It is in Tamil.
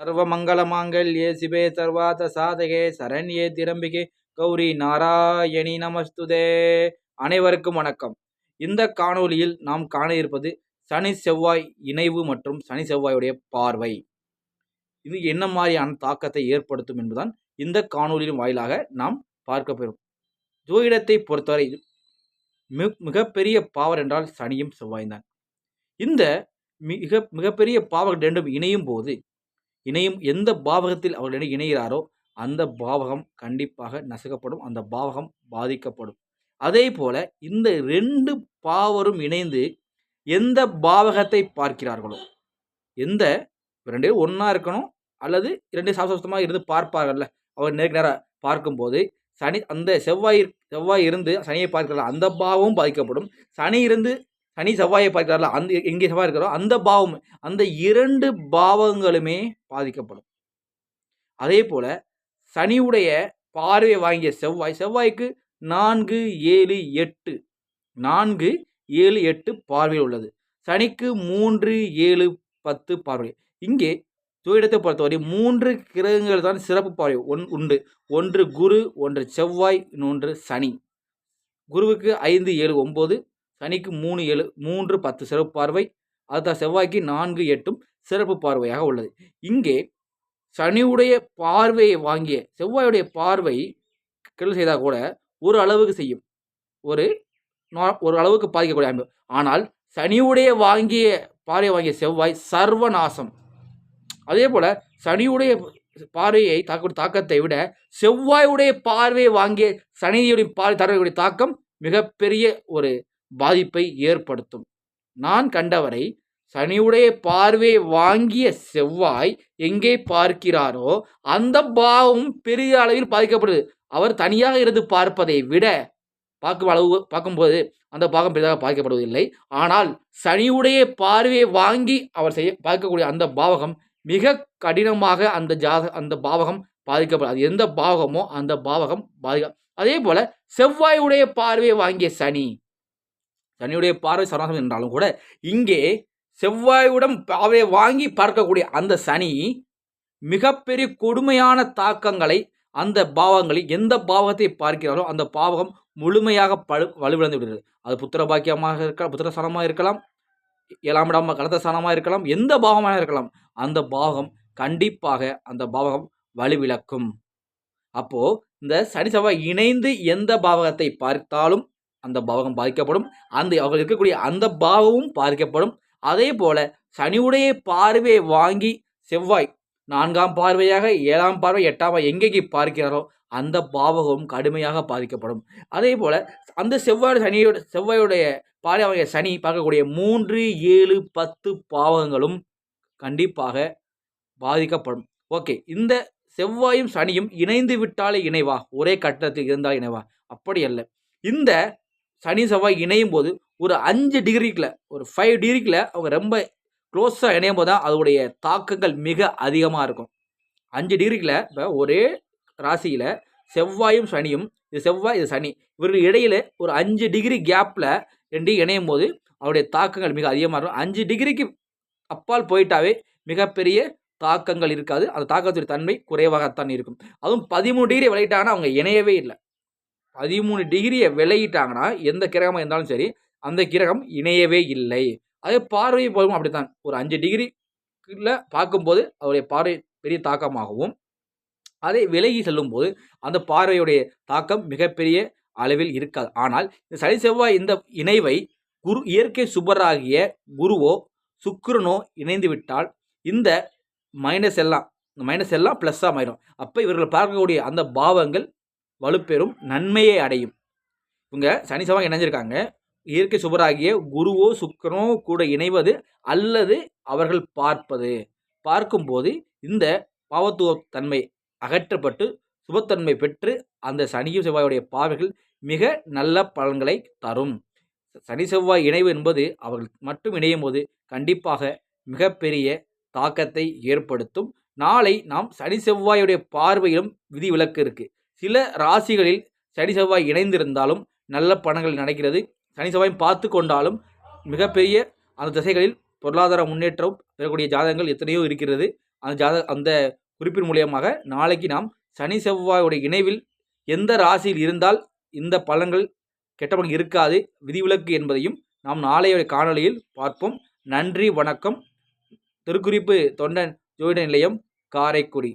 சர்வமங்கலமாங்கல்யே சிவே சர்வாத சாதகே சரண்யே திரம்பிகே. கௌரி நாராயணி நமஸ்துதே. அனைவருக்கும் வணக்கம். இந்த காணொலியில் நாம் காண இருப்பது சனி செவ்வாய் இணைவு மற்றும் சனி செவ்வாயுடைய பார்வை. இது என்ன மாதிரியான தாக்கத்தை ஏற்படுத்தும் என்பதுதான் இந்த காணொலியின் வாயிலாக நாம் பார்க்க பெறும் ஜோதிடத்தை பொறுத்தவரை மிகப்பெரிய பாவர் என்றால் சனியும் செவ்வாய் இந்த மிக மிகப்பெரிய பாவர் ரெண்டும் இணையும் போது இணையும் எந்த பாவகத்தில் அவர்களிடம் இணைகிறாரோ அந்த பாவகம் கண்டிப்பாக நசுக்கப்படும் அந்த பாவகம் பாதிக்கப்படும். அதே போல இந்த ரெண்டு பாவரும் இணைந்து எந்த பாவகத்தை பார்க்கிறார்களோ எந்த ரெண்டு ஒன்றா இருக்கணும் அல்லது இரண்டு சாசமாக இருந்து பார்ப்பார்கள்ல அவர் நேருக்கு நேராக பார்க்கும்போது சனி அந்த செவ்வாய் செவ்வாய் இருந்து சனியை பார்க்கிறார்கள் அந்த பாவமும் பாதிக்கப்படும். சனி இருந்து சனி செவ்வாயை பார்க்கிறார்களா அந்த எங்கே செவ்வாய் இருக்கிறோ அந்த பாவம் அந்த இரண்டு பாவங்களுமே பாதிக்கப்படும். அதே போல சனியுடைய பார்வை வாங்கிய செவ்வாய் செவ்வாய்க்கு நான்கு ஏழு எட்டு நான்கு ஏழு எட்டு பார்வையில் உள்ளது. சனிக்கு மூன்று ஏழு பத்து பார்வை. இங்கே ஜோதிடத்தை பொறுத்தவரை மூன்று கிரகங்கள் தான் சிறப்பு பார்வை ஒன் உண்டு. ஒன்று குரு ஒன்று செவ்வாய் இன்னொன்று சனி. குருவுக்கு ஐந்து ஏழு ஒம்பது சனிக்கு மூணு ஏழு மூன்று பத்து சிறப்பு பார்வை அதுதான் செவ்வாய்க்கு நான்கு எட்டும் சிறப்பு பார்வையாக உள்ளது. இங்கே சனியுடைய பார்வையை வாங்கிய செவ்வாயுடைய பார்வை கெல் செய்தால் கூட ஒரு அளவுக்கு செய்யும். ஒரு ஒரு அளவுக்கு பாதிக்கக்கூடிய அமைப்பு. ஆனால் சனியுடைய வாங்கிய பார்வை வாங்கிய செவ்வாய் சர்வநாசம். அதே போல் சனியுடைய பார்வையை தாக்கக்கூடிய தாக்கத்தை விட செவ்வாயுடைய பார்வையை வாங்கிய சனியுடைய பார்வை தரக்கூடிய தாக்கம் மிகப்பெரிய ஒரு பாதிப்பை ஏற்படுத்தும். நான் கண்டவரை சனியுடைய பார்வையை வாங்கிய செவ்வாய் எங்கே பார்க்கிறாரோ அந்த பாவம் பெரிய அளவில் பாதிக்கப்படுது. அவர் தனியாக இருந்து பார்ப்பதை விட பார்க்கும் அளவு பார்க்கும்போது அந்த பாகம் பெரிதாக பாதிக்கப்படுவதில்லை. ஆனால் சனியுடைய பார்வையை வாங்கி அவர் செய்ய பார்க்கக்கூடிய அந்த பாவகம் மிக கடினமாக அந்த ஜாத அந்த பாவகம் பாதிக்கப்படும். அது எந்த பாவகமோ அந்த பாவகம் பாதிக்க அதே போல செவ்வாயுடைய பார்வையை வாங்கிய சனி சனியுடைய பார்வை சரணாசம் என்றாலும் கூட இங்கே செவ்வாயுடன் பார்வையை வாங்கி பார்க்கக்கூடிய அந்த சனி மிகப்பெரிய கொடுமையான தாக்கங்களை அந்த பாவங்களில் எந்த பாவத்தை பார்க்கிறாரோ அந்த பாவகம் முழுமையாக பழு வலுவிழந்து விடுகிறது. அது புத்திர பாக்கியமாக இருக்கலாம் புத்திர சனமாக இருக்கலாம் ஏழாம் இடம் கலத்த சனமாக இருக்கலாம் எந்த பாவமாக இருக்கலாம் அந்த பாவகம் கண்டிப்பாக அந்த பாவகம் வலுவிளக்கும் அப்போது இந்த சனி செவ்வாய் இணைந்து எந்த பாவகத்தை பார்த்தாலும் அந்த பாவகம் பாதிக்கப்படும். அந்த அவர்கள் இருக்கக்கூடிய அந்த பாவமும் பாதிக்கப்படும். அதே போல சனியுடைய பார்வையை வாங்கி செவ்வாய் நான்காம் பார்வையாக ஏழாம் பார்வை எட்டாம் எங்கெங்கே பார்க்கிறாரோ அந்த பாவகம் கடுமையாக பாதிக்கப்படும். அதே போல அந்த செவ்வாய் சனியோட செவ்வாயுடைய பாரவாகிய சனி பார்க்கக்கூடிய மூன்று ஏழு பத்து பாவகங்களும் கண்டிப்பாக பாதிக்கப்படும். ஓகே இந்த செவ்வாயும் சனியும் இணைந்து விட்டாலே இணைவா? ஒரே கட்டத்தில் இருந்தால் இணைவா? அப்படி அல்ல. இந்த சனி செவ்வாய் இணையும் போது ஒரு அஞ்சு டிகிரிக்கில் ஒரு ஃபைவ் டிகிரிக்கில் அவங்க ரொம்ப க்ளோஸாக இணையும் போது தான் அதோடைய தாக்கங்கள் மிக அதிகமாக இருக்கும். அஞ்சு டிகிரிக்கில் இப்போ ஒரே ராசியில் செவ்வாயும் சனியும் இது செவ்வாய் இது சனி இவர்கள் இடையில ஒரு அஞ்சு டிகிரி கேப்பில் ரெண்டையும் இணையும் போது அவருடைய தாக்கங்கள் மிக அதிகமாக இருக்கும். அஞ்சு டிகிரிக்கு அப்பால் போயிட்டாவே மிகப்பெரிய தாக்கங்கள் இருக்காது. அந்த தாக்கத்துடைய தன்மை குறைவாகத்தான் இருக்கும். அதுவும் பதிமூணு டிகிரி விளையிட்டாங்கன்னா அவங்க இணையவே இல்லை. பதிமூணு டிகிரியை விளையிட்டாங்கன்னா எந்த கிரகமாக இருந்தாலும் சரி அந்த கிரகம் இணையவே இல்லை. அதே பார்வை போகும் அப்படித்தான். ஒரு அஞ்சு டிகிரிக்குள்ள பார்க்கும்போது அவருடைய பார்வை பெரிய தாக்கமாகவும் அதை விலகி செல்லும்போது அந்த பார்வையுடைய தாக்கம் மிகப்பெரிய அளவில் இருக்காது. ஆனால் இந்த சனி செவ்வாய் இந்த இணைவை குரு இயற்கை சுபராகிய குருவோ சுக்கிரனோ இணைந்து விட்டால் இந்த மைனஸ் எல்லாம் இந்த மைனஸ் எல்லாம் ப்ளஸ்ஸாக மாறிடும். அப்போ இவர்கள் பார்க்கக்கூடிய அந்த பாவங்கள் வலுப்பெறும் நன்மையை அடையும். இவங்க சனி செவ்வாய் இணைஞ்சிருக்காங்க. இயற்கை சுபராகிய குருவோ சுக்கரனோ கூட இணைவது அல்லது அவர்கள் பார்ப்பது. பார்க்கும்போது இந்த பாவத்துவத்தன்மை அகற்றப்பட்டு சுபத்தன்மை பெற்று அந்த சனியும் செவ்வாயுடைய பார்வைகள் மிக நல்ல பலன்களை தரும். சனி செவ்வாய் இணைவு என்பது அவர்கள் மட்டும் இணையும் போது கண்டிப்பாக மிகப்பெரிய தாக்கத்தை ஏற்படுத்தும். நாளை நாம் சனி செவ்வாயுடைய பார்வையிலும் விதி விலக்கு இருக்குது சில ராசிகளில் சனி செவ்வாய் இணைந்திருந்தாலும் நல்ல பணங்கள் நடக்கிறது. சனி செவ்வாய் பார்த்து கொண்டாலும் மிகப்பெரிய அந்த திசைகளில் பொருளாதார முன்னேற்றம் பெறக்கூடிய ஜாதகங்கள் எத்தனையோ இருக்கிறது. அந்த ஜாத அந்த குறிப்பின் மூலியமாக நாளைக்கு நாம் சனி செவ்வாயுடைய இணைவில் எந்த ராசியில் இருந்தால் இந்த பலன்கள் கெட்ட பலன் இருக்காது. விதிவிலக்கு என்பதையும் நாம் நாளைய காணொலியில் பார்ப்போம். நன்றி வணக்கம். திருக்குறிப்பு தொண்டன் ஜோதிட நிலையம் காரைக்குடி.